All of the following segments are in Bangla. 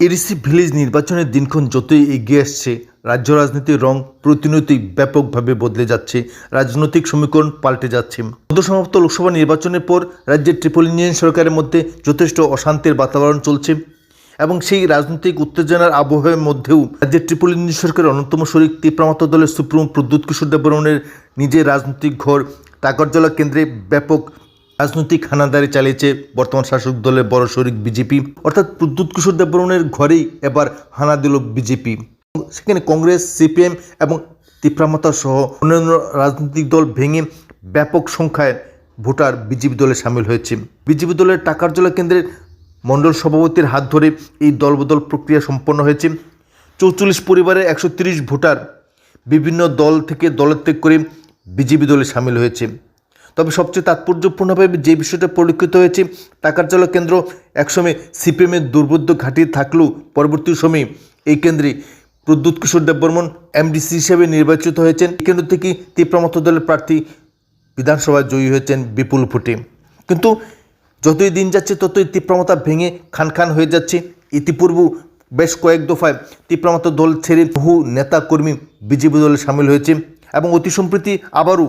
এডিসি ভিলেজ নির্বাচনের দিনক্ষণ যতই এগিয়ে আসছে, রাজ্য রাজনীতির রং প্রতিনিয়তই ব্যাপকভাবে বদলে যাচ্ছে, রাজনৈতিক সমীকরণ পাল্টে যাচ্ছে। সদ্যসমাপ্ত লোকসভা নির্বাচনের পর রাজ্যের ট্রিপল ইঞ্জিন সরকারের মধ্যে যথেষ্ট অশান্তির বাতাবরণ চলছে এবং সেই রাজনৈতিক উত্তেজনার আবহের মধ্যেও রাজ্যের ট্রিপল ইঞ্জিন সরকারের অন্যতম শরিক তীব্রামাত্র দলের সুপ্রিমো প্রদ্যুৎ কিশোর দেববর্মনের নিজের রাজনৈতিক ঘর টাকরজলা কেন্দ্রে ব্যাপক রাজনৈতিক হানাদারি চালিয়েছে বর্তমান শাসক দলের বড় শরিক বিজেপি। অর্থাৎ প্রদ্যুৎ কিশোর দেববর্মনের ঘরেই এবার হানা দিল বিজেপি। সেখানে কংগ্রেস, সিপিএম এবং তিপ্রামতা সহ অন্যান্য রাজনৈতিক দল ভেঙে ব্যাপক সংখ্যায় ভোটার বিজেপি দলে সামিল হয়েছে। বিজেপি দলের টাকারজলা কেন্দ্রের মণ্ডল সভাপতির হাত ধরে এই দলবদল প্রক্রিয়া সম্পন্ন হয়েছে। চৌচল্লিশ পরিবারের একশো ভোটার বিভিন্ন দল থেকে দলত্যাগ করে বিজেপি দলে সামিল হয়েছে। তবে সবচেয়ে তাৎপর্যপূর্ণভাবে যে বিষয়টা পরিলক্ষিত হয়েছে টাকারজলা কেন্দ্র একসময় সিপিএমের দুর্বোধ্য ঘাঁটি থাকলেও পরবর্তী সময়ে এই কেন্দ্রে প্রদ্যুৎ কিশোর দেববর্মন এমডিসি হিসেবে নির্বাচিত হয়েছেন। কেন্দ্র থেকে তীব্রমত দলের প্রার্থী বিধানসভায় জয়ী হয়েছেন বিপুল ভোটে। কিন্তু যতই দিন যাচ্ছে, ততই তীব্রমতা ভেঙে খান খান হয়ে যাচ্ছে। ইতিপূর্ব বেশ কয়েক দফায় তীব্রমতা দল ছেড়ে বহু নেতা কর্মী বিজেপি দলে সামিল হয়েছে এবং অতি সম্প্রতি আবারও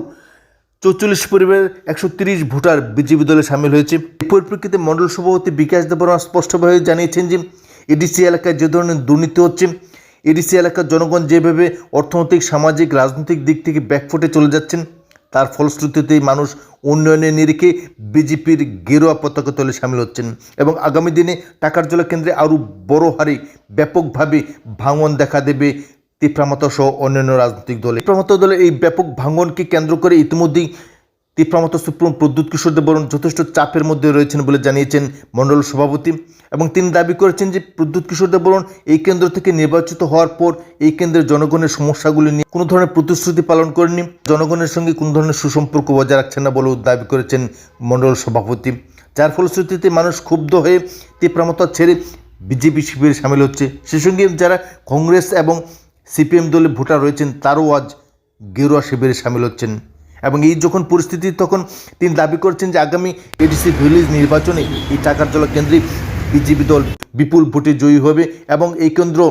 চৌচল্লিশ পরিবারের একশো তিরিশ ভোটার বিজেপি দলে সামিল হয়েছে। পরিপ্রেক্ষিতে মণ্ডল সভাপতি বিকাশ দেববর্মা স্পষ্টভাবে জানিয়েছেন যে, এডিসি এলাকায় যে ধরনের দুর্নীতি হচ্ছে, এডিসি এলাকার জনগণ যেভাবে অর্থনৈতিক, সামাজিক, রাজনৈতিক দিক থেকে ব্যাকফুটে চলে যাচ্ছেন, তার ফলশ্রুতিতেই মানুষ উন্নয়নের নিরিখে বিজেপির গেরুয়া পতাকা তলে সামিল হচ্ছেন এবং আগামী দিনে টাকার জলা কেন্দ্রে আরও বড় হারে ব্যাপকভাবে ভাঙন দেখা দেবে তিপ্রামত সহ অন্যান্য রাজনৈতিক দলে। তিপ্রামত দলের এই ব্যাপক ভাঙনকে কেন্দ্র করে ইতিমধ্যেই তিপ্রামত সুপ্রিম প্রদ্যুৎ কিশোর দেববরণ যথেষ্ট চাপের মধ্যে রয়েছেন বলে জানিয়েছেন মণ্ডল সভাপতি এবং তিনি দাবি করেছেন যে প্রদ্যুৎ কিশোর দেববরণ এই কেন্দ্র থেকে নির্বাচিত হওয়ার পর এই কেন্দ্রের জনগণের সমস্যাগুলি নিয়ে কোনো ধরনের প্রতিশ্রুতি পালন করেনি জনগণের সঙ্গে কোনো ধরনের সুসম্পর্ক বজায় রাখছেন না বলেও দাবি করেছেন মণ্ডল সভাপতি। যার ফলশ্রুতিতে মানুষ ক্ষুব্ধ হয়ে তিপ্রামতা ছেড়ে বিজেপি শিবিরে সামিল হচ্ছে। সে সঙ্গে যারা কংগ্রেস এবং সিপিএম দলে ভোটার রয়েছেন তারও আজ গেরুয়া শিবিরে সামিল হচ্ছেন। এবং এই যখন পরিস্থিতি, তখন তিনি দাবি করছেন যে আগামী এডিসি ভিলেজ নির্বাচনে এই টাকার জল কেন্দ্রে বিজেপি দল বিপুল ভোটে জয়ী হবে এবং এই কেন্দ্র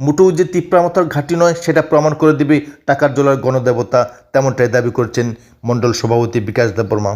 মোটেও যে তীব্রামতার ঘাঁটি নয়, সেটা প্রমাণ করে দেবে টাকার জলার গণদেবতা, তেমনটাই দাবি করছেন মণ্ডল সভাপতি বিকাশ দেববর্মা